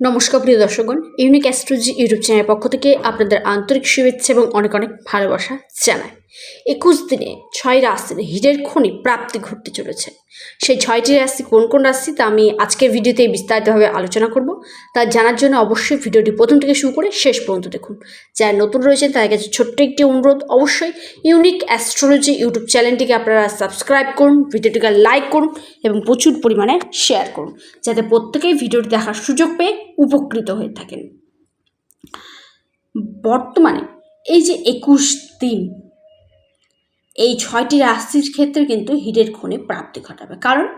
নমস্কার, প্রিয় দর্শকগণ। Unique astrology YouTube চ্যানেলের পক্ষ থেকে আপনাদের আন্তরিক শুভেচ্ছা এবং অনেক অনেক ভালোবাসা জানাই। একুশ দিনে ছয় রাশির হীরের খনি প্রাপ্তি ঘটতে চলেছে। সেই ছয়টি রাশি কোন কোন রাশি তা আমি আজকের ভিডিওতে বিস্তারিতভাবে আলোচনা করব, তা জানার জন্য অবশ্যই ভিডিওটি প্রথম থেকে শুরু করে শেষ পর্যন্ত দেখুন। যারা নতুন রয়েছেন, তাদের কাছে ছোট্ট একটি অনুরোধ, অবশ্যই ইউনিক অ্যাস্ট্রোলজি ইউটিউব চ্যানেলটিকে আপনারা সাবস্ক্রাইব করুন, ভিডিওটিকে লাইক করুন এবং প্রচুর পরিমাণে শেয়ার করুন, যাতে প্রত্যেকেই ভিডিওটি দেখার সুযোগ পেয়ে উপকৃত হয়ে থাকেন। বর্তমানে এই যে একুশ দিন এই ছয়টি রাশির ক্ষেত্রে কিন্তু হীরের খনি প্রাপ্তি ঘটাবে। কারণ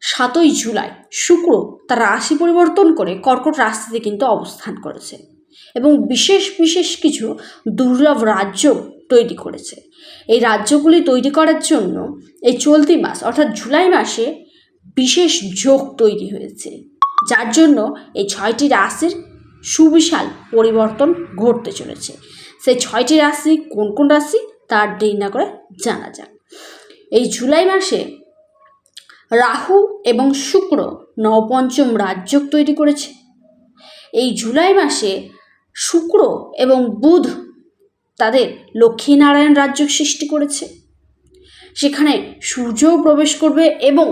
সাতই জুলাই শুক্র তার রাশি পরিবর্তন করে কর্কট রাশিতে কিন্তু অবস্থান করেছে এবং বিশেষ বিশেষ কিছু দুর্লভ রাজ্য তৈরি করেছে। এই রাজ্যগুলি তৈরি করার জন্য এই চলতি মাস অর্থাৎ জুলাই মাসে বিশেষ যোগ তৈরি হয়েছে। যার জন্য এই ছয়টি রাশির সুবিশাল পরিবর্তন ঘটতে চলেছে। সেই ছয়টি রাশি কোন কোন রাশি? তার দেরি না করে জানা যাক। এই জুলাই মাসে রাহু এবং শুক্র নবপঞ্চম রাজযোগ তৈরি করেছে। এই জুলাই মাসে শুক্র এবং বুধ তাদের লক্ষ্মীনারায়ণ রাজযোগ সৃষ্টি করেছে। সেখানে সূর্যও প্রবেশ করবে এবং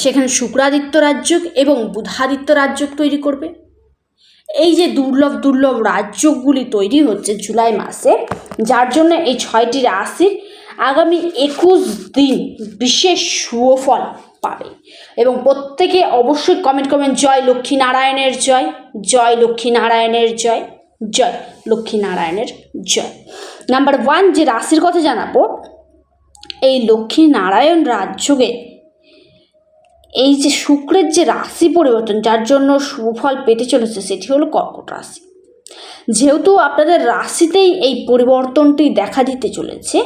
সেখানে শুক্রাদিত্য রাজযোগ এবং বুধাদিত্য রাজযোগ তৈরি করবে। এই যে দুর্লভ দুর্লভ রাজযোগগুলি তৈরি হচ্ছে জুলাই মাসে, যার জন্য এই ছয়টি রাশির আগামী একুশ দিন বিশেষ সুফল পাবে। এবং প্রত্যেকে অবশ্যই কমেন্ট কমেন্ট জয় লক্ষ্মী নারায়ণের জয় জয় লক্ষ্মী নারায়ণের জয় জয় লক্ষ্মী নারায়ণের জয়। নাম্বার ওয়ান যে রাশির কথা জানাব, এই লক্ষ্মী নারায়ণ রাজযোগে এই যে শুক্রের যে রাশি পরিবর্তন, যার জন্য সুফল পেতে চলেছে, সেটি হলো কর্কট রাশি। যেহেতু আপনাদের রাশিতেই এই পরিবর্তনটি দেখা দিতে চলেছে,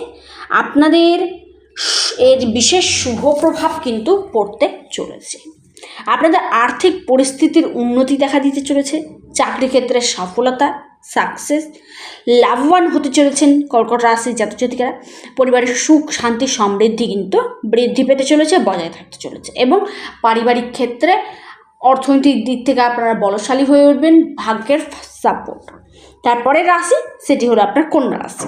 আপনাদের এর বিশেষ শুভ প্রভাব কিন্তু পড়তে চলেছে। আপনাদের আর্থিক পরিস্থিতির উন্নতি দেখা দিতে চলেছে চাকরি ক্ষেত্রে সফলতা সাকসেস লাভবান হতে চলেছেন কর্কট রাশির জাতজাতিকারা। পরিবারের সুখ, শান্তি, সমৃদ্ধি কিন্তু বৃদ্ধি পেতে চলেছে, বজায় থাকতে চলেছে এবং পারিবারিক ক্ষেত্রে অর্থনৈতিক দিক থেকে আপনারা বলশালী হয়ে উঠবেন, ভাগ্যের সাপোর্ট তারপরে রাশি, সেটি হলো আপনার কন্যা রাশি।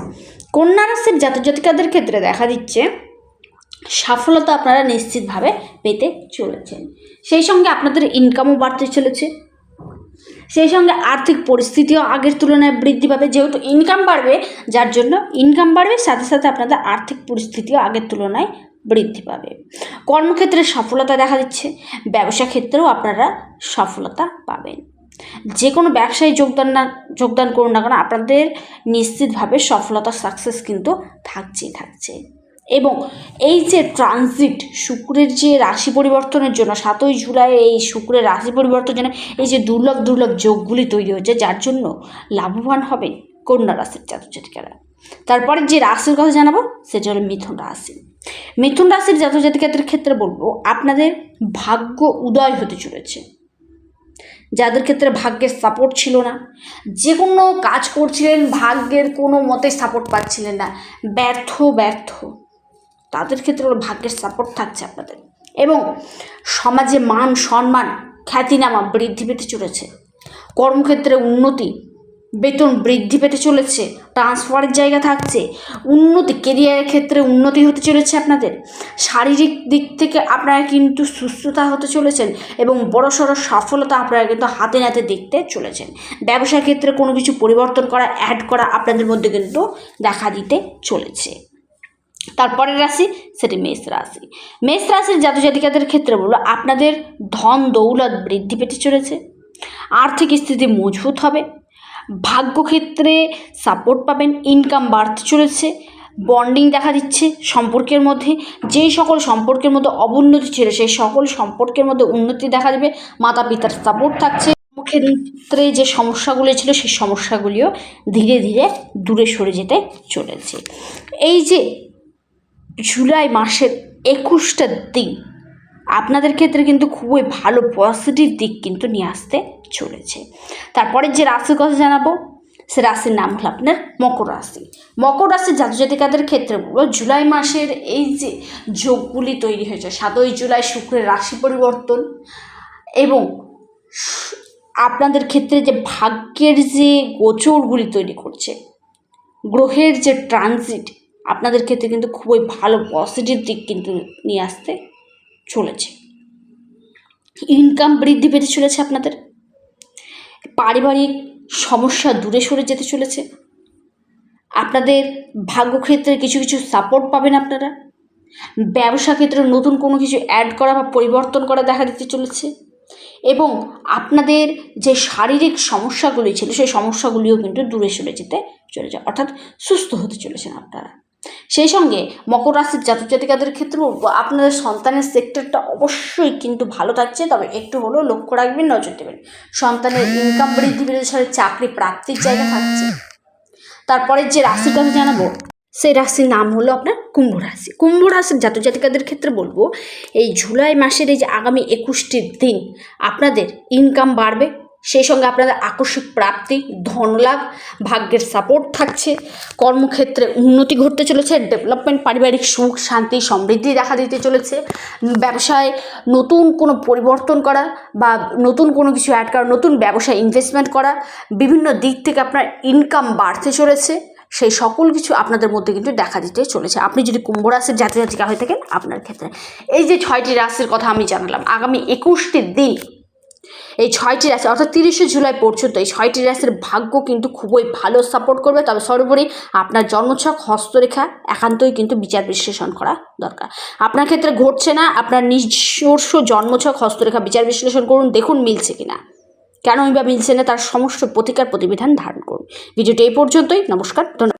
কন্যা রাশির জাতজাতিকাদের ক্ষেত্রে দেখা দিচ্ছে সফলতা আপনারা নিশ্চিতভাবে পেতে চলেছেন। সেই সঙ্গে আপনাদের ইনকামও বাড়তে চলেছে। সেই সঙ্গে আর্থিক পরিস্থিতিও আগের তুলনায় বৃদ্ধি পাবে, যেহেতু ইনকাম বাড়বে, যার জন্য ইনকাম বাড়বে, সাথে সাথে আপনাদের আর্থিক পরিস্থিতিও আগের তুলনায় বৃদ্ধি পাবে। কর্মক্ষেত্রে সফলতা দেখা দিচ্ছে, ব্যবসা ক্ষেত্রেও আপনারা সফলতা পাবেন। যে কোনো ব্যবসায় যোগদান না, যোগদান করুন না কেন, আপনাদের নিশ্চিতভাবে সফলতা সাকসেস কিন্তু থাকছেই থাকছে। এবং এই যে ট্রানজিট শুক্রের যে রাশি পরিবর্তনের জন্য, সাতই জুলাই এই শুক্রের রাশি পরিবর্তনের জন্য এই যে দুর্লভ দুর্লভ যোগগুলি তৈরি হয়েছে, যার জন্য লাভবান হবে কন্যা রাশির জাতজাতিকারা তারপরে যে রাশির কথা জানাব, সেটা হলো মিথুন রাশি। মিথুন রাশির জাতজাতিকাদের ক্ষেত্রে বলব, আপনাদের ভাগ্য উদয় হতে চলেছে। যাদের ক্ষেত্রে ভাগ্যের সাপোর্ট ছিল না যে কোনো কাজ করছিলেন, ভাগ্যের কোনো মতে সাপোর্ট পাচ্ছিলেন না, ব্যর্থ ব্যর্থ। তাদের ক্ষেত্রে ওর ভাগ্যের সাপোর্ট থাকছে আপনাদের। এবং সমাজে মান, সম্মান, খ্যাতিনামা বৃদ্ধি পেতে চলেছে। কর্মক্ষেত্রে উন্নতি, বেতন বৃদ্ধি পেতে চলেছে ট্রান্সফারের জায়গা থাকছে, উন্নতি কেরিয়ারের ক্ষেত্রে উন্নতি হতে চলেছে আপনাদের। শারীরিক দিক থেকে আপনারা কিন্তু সুস্থতা হতে চলেছেন এবং বড়সড় সফলতা আপনারা কিন্তু হাতে নাতে দেখতে চলেছেন। ব্যবসার ক্ষেত্রে কোনো কিছু পরিবর্তন করা অ্যাড করা আপনাদের মধ্যে কিন্তু দেখা দিতে চলেছে। তারপরের রাশি সেটি মেষ রাশি। মেষ রাশির জাতজাতিকাদের ক্ষেত্রে বলব, আপনাদের ধন দৌলত বৃদ্ধি পেতে চলেছে, আর্থিক স্থিতি মজবুত হবে, ভাগ্যক্ষেত্রে সাপোর্ট পাবেন ইনকাম বাড়তে চলেছে বন্ডিং দেখা দিচ্ছে সম্পর্কের মধ্যে, যেই সকল সম্পর্কের মধ্যে অবনতি ছিল সেই সকল সম্পর্কের মধ্যে উন্নতি দেখা যাবে মাতা পিতার সাপোর্ট থাকছে ক্ষেত্রে যে সমস্যাগুলো ছিল সেই সমস্যাগুলিও ধীরে ধীরে দূরে সরে যেতে চলেছে। এই যে জুলাই মাসের একুশটা দিন। আপনাদের ক্ষেত্রে কিন্তু খুবই ভালো পজিটিভ দিক কিন্তু নিয়ে আসতে চলেছে। তারপরে যে রাশির কথা জানাব, সে রাশির নাম হলো আপনার মকর রাশি। মকর রাশির জাতজাতিকাদের ক্ষেত্রে বলব জুলাই মাসের এই যে যোগগুলি তৈরি হয়েছে, সাতই জুলাই শুক্রের রাশি পরিবর্তন এবং আপনাদের ক্ষেত্রে যে ভাগ্যের যে গোচরগুলি তৈরি করছে, গ্রহের যে ট্রানজিট আপনাদের ক্ষেত্রে কিন্তু খুবই ভালো পজিটিভ দিক কিন্তু নিয়ে আসতে চলেছে। ইনকাম বৃদ্ধি পেতে চলেছে আপনাদের। পারিবারিক সমস্যা দূরে সরে যেতে চলেছে। আপনাদের ভাগ্যক্ষেত্রে কিছু কিছু সাপোর্ট পাবেন আপনারা। ব্যবসা ক্ষেত্রে নতুন কোনো কিছু অ্যাড করা বা পরিবর্তন করা দেখা দিতে চলেছে। এবং আপনাদের যে শারীরিক সমস্যাগুলি ছিল, সেই সমস্যাগুলিও কিন্তু দূরে সরে যেতে চলেছে। অর্থাৎ সুস্থ হতে চলেছেন আপনারা। সেই সঙ্গে মকর রাশির জাতক জাতিকাদের ক্ষেত্রে বলব আপনাদের সন্তানের সেক্টরটা অবশ্যই কিন্তু ভালো থাকছে। তবে একটু হলেও লক্ষ্য রাখবেন, নজর দেবেন। সন্তানের ইনকাম বৃদ্ধি সাথে চাকরি প্রাপ্তির জায়গা থাকছে। তারপরে যে রাশির কথা জানাব, সেই রাশির নাম হলো আপনার কুম্ভ রাশি। কুম্ভ রাশির জাতক জাতিকাদের ক্ষেত্রে বলব, এই জুলাই মাসের এই যে আগামী একুশটি দিন, আপনাদের ইনকাম বাড়বে। সেই সঙ্গে আপনাদের আকস্মিক প্রাপ্তি, ধনলাভ, ভাগ্যের সাপোর্ট থাকছে। কর্মক্ষেত্রে উন্নতি ঘটতে চলেছে ডেভেলপমেন্ট পারিবারিক সুখ, শান্তি, সমৃদ্ধি দেখা দিতে চলেছে। ব্যবসায় নতুন কোনো পরিবর্তন করা বা নতুন কোনো কিছু অ্যাড করা, নতুন ব্যবসায় ইনভেস্টমেন্ট করা, বিভিন্ন দিক থেকে আপনার ইনকাম বাড়তে চলেছে। সেই সকল কিছু আপনাদের মধ্যে কিন্তু দেখা দিতে চলেছে। আপনি যদি কুম্ভ রাশির জাতি জাতিকা হয়ে থাকেন, আপনার ক্ষেত্রে। এই যে ছয়টি রাশির কথা আমি জানালাম, আগামী একুশটি দিন এই ছয়টি রাশি, অর্থাৎ তিরিশে জুলাই পর্যন্ত এই ছয়টি রাশির ভাগ্য কিন্তু খুবই ভালো সাপোর্ট করবে। তবে সর্বোপরি আপনার জন্মছক, হস্তরেখা, একান্তই কিন্তু বিচার বিশ্লেষণ করা দরকার। আপনার ক্ষেত্রে ঘটছে না, আপনার নিজস্ব জন্মছক, হস্তরেখা বিচার বিশ্লেষণ করুন, দেখুন মিলছে কিনা। কেনই বা মিলছে না? তার সমস্ত প্রতিকার প্রতিবিধান ধারণ করুন। ভিডিওটি এই পর্যন্তই, নমস্কার, ধন্যবাদ।